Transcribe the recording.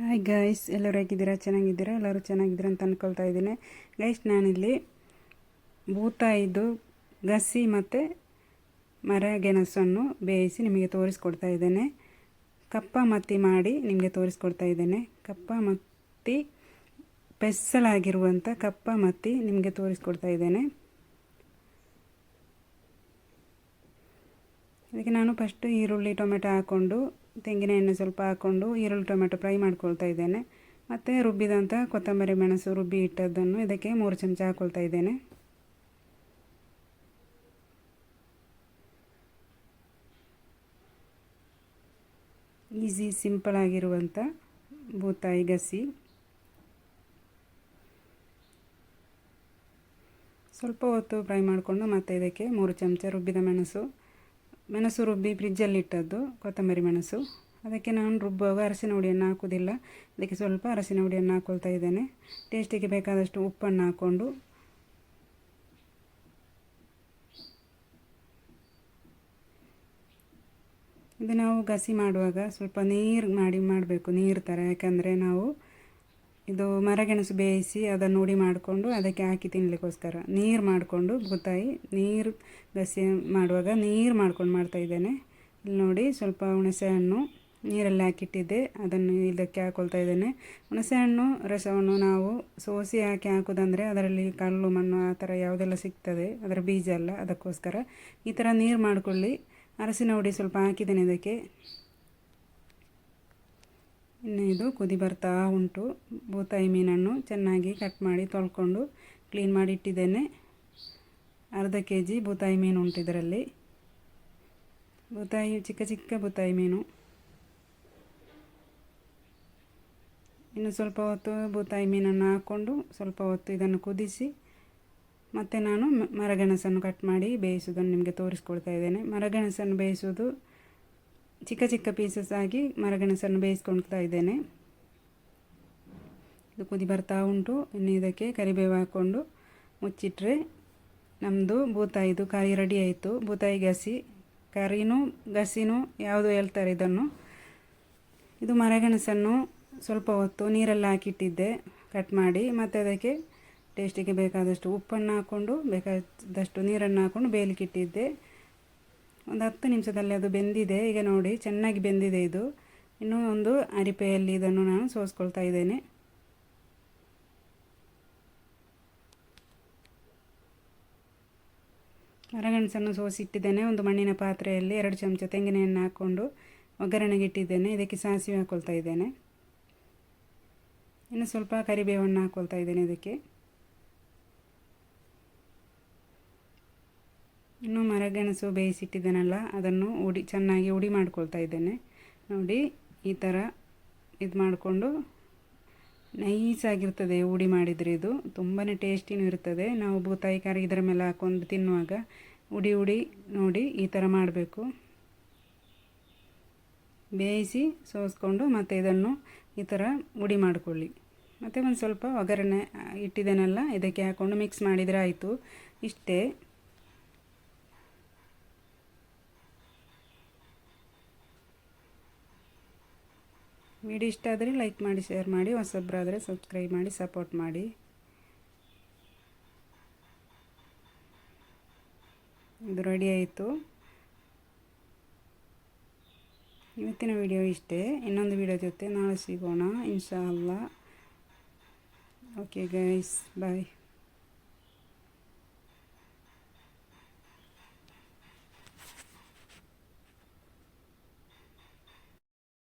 Hi guys ಎಲ್ಲರೂ ಹೇಗಿದ್ದೀರಾ? ಚೆನ್ನಾಗಿದ್ದೀರಾ? ಎಲ್ಲರೂ ಚೆನ್ನಾಗಿದ್ದೀರಾ ಅಂತ ಅಂದ್ಕೊಳ್ತಾ ಇದ್ದೀನಿ. ಗೈಸ್ ನಾನಿಲ್ಲಿ ಬೂತಾಯಿದು ಗಸಿ ಮತ್ತು ಮರ ಗೆಣಸನ್ನು ಬೇಯಿಸಿ ನಿಮಗೆ ತೋರಿಸ್ಕೊಡ್ತಾ ಇದ್ದೇನೆ. ಕಪ್ಪ ಮತ್ತಿ ಮಾಡಿ ನಿಮಗೆ ತೋರಿಸ್ಕೊಡ್ತಾ ಇದ್ದೇನೆ. ಕಪ್ಪ ಮತ್ತಿ ಪೆಸ್ಸಲಾಗಿರುವಂಥ ಕಪ್ಪ ಮತ್ತಿ ನಿಮಗೆ ತೋರಿಸ್ಕೊಡ್ತಾ ಇದ್ದೇನೆ. ಅದಕ್ಕೆ ನಾನು ಫಸ್ಟ್ ಈರುಳ್ಳಿ, ಟೊಮೆಟೊ ಹಾಕ್ಕೊಂಡು ತೆಂಗಿನ ಎಣ್ಣೆ ಸ್ವಲ್ಪ ಹಾಕ್ಕೊಂಡು ಈರುಳ್ಳಿ, ಟೊಮೆಟೊ ಫ್ರೈ ಮಾಡ್ಕೊಳ್ತಾ ಇದ್ದೇನೆ. ಮತ್ತು ರುಬ್ಬಿದಂಥ ಕೊತ್ತಂಬರಿ ಮೆಣಸು ರುಬ್ಬಿ ಇಟ್ಟದ್ದನ್ನು ಇದಕ್ಕೆ ಮೂರು ಚಮಚ ಹಾಕ್ಕೊಳ್ತಾ ಇದ್ದೇನೆ. ಈಸಿ, ಸಿಂಪಲ್ ಆಗಿರುವಂಥ ಬೂತಾಯಿ ಗಸಿ. ಸ್ವಲ್ಪ ಹೊತ್ತು ಫ್ರೈ ಮಾಡಿಕೊಂಡು ಮತ್ತು ಇದಕ್ಕೆ ಮೂರು ಚಮಚ ರುಬ್ಬಿದ ಮೆಣಸು. ಮೆಣಸು ರುಬ್ಬಿ ಫ್ರಿಜ್ಜಲ್ಲಿ ಇಟ್ಟದ್ದು, ಕೊತ್ತಂಬರಿ ಮೆಣಸು. ಅದಕ್ಕೆ ನಾನು ರುಬ್ಬುವಾಗ ಅರಸಿನ ಹುಡಿಯನ್ನು ಹಾಕೋದಿಲ್ಲ ಅದಕ್ಕೆ ಸ್ವಲ್ಪ ಅರಸಿನ ಹುಡಿಯನ್ನು ಹಾಕೊಳ್ತಾ ಇದ್ದೇನೆ. ಟೇಸ್ಟಿಗೆ ಬೇಕಾದಷ್ಟು ಉಪ್ಪನ್ನು ಹಾಕ್ಕೊಂಡು. ಇದು ನಾವು ಗಸಿ ಮಾಡುವಾಗ ಸ್ವಲ್ಪ ನೀರು ಮಾಡಿ, ಮಾಡಬೇಕು ನೀರು ಥರ ಯಾಕಂದರೆ ನಾವು ಇದು ಮರಗೆಣಸು ಬೇಯಿಸಿ ಅದನ್ನು ಉಡಿ ಮಾಡಿಕೊಂಡು ಅದಕ್ಕೆ ಹಾಕಿ ತಿನ್ನಲಿಕ್ಕೋಸ್ಕರ. ನೀರು ಮಾಡಿಕೊಂಡು ಗೊತ್ತಾಯಿ ನೀರು ಗಸಿ ಮಾಡುವಾಗ ನೀರು ಮಾಡ್ಕೊಂಡು ಮಾಡ್ತಾಯಿದ್ದೇನೆ ಇಲ್ಲಿ ನೋಡಿ ಸ್ವಲ್ಪ ಹುಣಸೆ ಹಣ್ಣು ನೀರಲ್ಲಿ ಹಾಕಿಟ್ಟಿದ್ದೆ. ಅದನ್ನು ಇದಕ್ಕೆ ಹಾಕೊಳ್ತಾ ಇದ್ದೇನೆ. ಹುಣಸೆಹಣ್ಣು ರಸವನ್ನು ನಾವು ಸೋಸಿ ಹಾಕಿ ಹಾಕೋದಂದರೆ ಅದರಲ್ಲಿ ಕಲ್ಲು, ಮಣ್ಣು ಆ ಥರ ಯಾವುದೆಲ್ಲ ಸಿಗ್ತದೆ, ಅದರ ಬೀಜ ಎಲ್ಲ ಅದಕ್ಕೋಸ್ಕರ ಈ ಥರ ನೀರು ಮಾಡಿಕೊಳ್ಳಿ. ಅರಸಿನ ಹುಡಿ ಸ್ವಲ್ಪ ಹಾಕಿದ್ದೇನೆ ಇದಕ್ಕೆ. ಇದು ಕುದಿ ಬರ್ತಾ ಉಂಟು. ಬೂತಾಯಿ ಮೀನನ್ನು ಚೆನ್ನಾಗಿ ಕಟ್ ಮಾಡಿ ತೊಳ್ಕೊಂಡು ಕ್ಲೀನ್ ಮಾಡಿ ಇಟ್ಟಿದ್ದೇನೆ. ಅರ್ಧ ಕೆ ಜಿ ಬೂತಾಯಿ ಮೀನು ಉಂಟು ಇದರಲ್ಲಿ. ಬೂತಾಯಿ, ಚಿಕ್ಕ ಚಿಕ್ಕ ಬೂತಾಯಿ ಮೀನು. ಇನ್ನು ಸ್ವಲ್ಪ ಹೊತ್ತು ಬೂತಾಯಿ ಮೀನನ್ನು ಹಾಕ್ಕೊಂಡು ಸ್ವಲ್ಪ ಹೊತ್ತು ಇದನ್ನು ಕುದಿಸಿ ಮತ್ತು ನಾನು ಮರಗೆಣಸನ್ನು ಕಟ್ ಮಾಡಿ ಬೇಯಿಸೋದನ್ನು ನಿಮಗೆ ತೋರಿಸ್ಕೊಳ್ತಾ ಇದ್ದೇನೆ. ಮರಗೆಣಸನ್ನು ಬೇಯಿಸೋದು ಚಿಕ್ಕ ಚಿಕ್ಕ ಪೀಸಸ್ ಆಗಿ ಮರಗೆಣಸನ್ನು ಬೇಯಿಸ್ಕೊಳ್ತಾ ಇದ್ದೇನೆ. ಇದು ಕುದಿ ಬರ್ತಾ ಉಂಟು. ಇನ್ನು ಇದಕ್ಕೆ ಕರಿಬೇವು ಹಾಕ್ಕೊಂಡು ಮುಚ್ಚಿಟ್ರೆ ನಮ್ಮದು ಬೂತಾಯಿದು ಕಾಯಿ ರೆಡಿ ಆಯಿತು. ಬೂತಾಯಿ ಗಸಿ, ಕರಿನೂ ಗಸಿನೂ ಯಾವುದು ಹೇಳ್ತಾರೆ ಇದನ್ನು. ಇದು ಮರಗೆಣಸನ್ನು ಸ್ವಲ್ಪ ಹೊತ್ತು ನೀರಲ್ಲಿ ಹಾಕಿಟ್ಟಿದ್ದೆ ಕಟ್ ಮಾಡಿ. ಮತ್ತು ಅದಕ್ಕೆ ಟೇಸ್ಟಿಗೆ ಬೇಕಾದಷ್ಟು ಉಪ್ಪನ್ನು ಹಾಕ್ಕೊಂಡು ಬೇಕಾದಷ್ಟು ನೀರನ್ನು ಹಾಕ್ಕೊಂಡು ಬೇಯಲಿಕ್ಕಿಟ್ಟಿದ್ದೆ. ಒಂದು ಹತ್ತು ನಿಮಿಷದಲ್ಲಿ ಅದು ಬೆಂದಿದೆ. ಈಗ ನೋಡಿ, ಚೆನ್ನಾಗಿ ಬೆಂದಿದೆ ಇದು. ಇನ್ನೂ ಒಂದು ಅರಿಪೆಯಲ್ಲಿ ಇದನ್ನು ನಾನು ಸೋಸ್ಕೊಳ್ತಾ ಇದ್ದೇನೆ. ಮರಗೆಣಸನ್ನು ಸೋಸಿಟ್ಟಿದ್ದೇನೆ. ಒಂದು ಮಣ್ಣಿನ ಪಾತ್ರೆಯಲ್ಲಿ ಎರಡು ಚಮಚ ತೆಂಗಿನ ಎಣ್ಣೆ ಹಾಕ್ಕೊಂಡು ಒಗ್ಗರಣೆಗೆ ಇಟ್ಟಿದ್ದೇನೆ ಇದಕ್ಕೆ ಸಾಸಿವೆ ಹಾಕ್ಕೊಳ್ತಾ ಇದ್ದೇನೆ. ಇನ್ನು ಸ್ವಲ್ಪ ಕರಿಬೇವನ್ನು ಹಾಕ್ಕೊಳ್ತಾ ಇದ್ದೇನೆ ಇದಕ್ಕೆ. ಇನ್ನು ಮರಗೆಣಸು ಬೇಯಿಸಿಟ್ಟಿದ್ದೇನಲ್ಲ, ಅದನ್ನು ಉಡಿ, ಚೆನ್ನಾಗಿ ಉಡಿ ಮಾಡ್ಕೊಳ್ತಾ ಇದ್ದೇನೆ. ನೋಡಿ, ಈ ಥರ ಇದು ಮಾಡಿಕೊಂಡು ನೈಸಾಗಿರ್ತದೆ ಉಡಿ ಮಾಡಿದರೆ ಇದು. ತುಂಬಾ ಟೇಸ್ಟಿನೂ ಇರ್ತದೆ. ನಾವು ಬೂತಾಯಿ ಕರಿ ಇದರ ಮೇಲೆ ಹಾಕೊಂಡು ತಿನ್ನುವಾಗ ಉಡಿ ಉಡಿ ನೋಡಿ ಈ ಥರ ಮಾಡಬೇಕು. ಬೇಯಿಸಿ ಸೋಸ್ಕೊಂಡು ಮತ್ತು ಇದನ್ನು ಈ ಥರ ಉಡಿ ಮಾಡಿಕೊಳ್ಳಿ. ಮತ್ತು ಒಂದು ಸ್ವಲ್ಪ ಒಗ್ಗರಣೆ ಇಟ್ಟಿದ್ದೇನಲ್ಲ, ಇದಕ್ಕೆ ಹಾಕ್ಕೊಂಡು ಮಿಕ್ಸ್ ಮಾಡಿದರೆ ಆಯಿತು. ಇಷ್ಟೇ. ವಿಡಿಯೋ ಇಷ್ಟ ಆದರೆ ಲೈಕ್ ಮಾಡಿ ಶೇರ್ ಮಾಡಿ, ಹೊಸಬ್ರಾದರೆ ಸಬ್ಸ್ಕ್ರೈಬ್ ಮಾಡಿ ಸಪೋರ್ಟ್ ಮಾಡಿ. ಇದು ರೆಡಿ ಆಯಿತು. ಇವತ್ತಿನ ವಿಡಿಯೋ ಇಷ್ಟೇ. ಇನ್ನೊಂದು ವಿಡಿಯೋ ಜೊತೆ ನಾಳೆ ಸಿಗೋಣ ಇನ್ಶಾ ಅಲ್ಲ ಓಕೆ ಗೈಸ್ ಬಾಯ್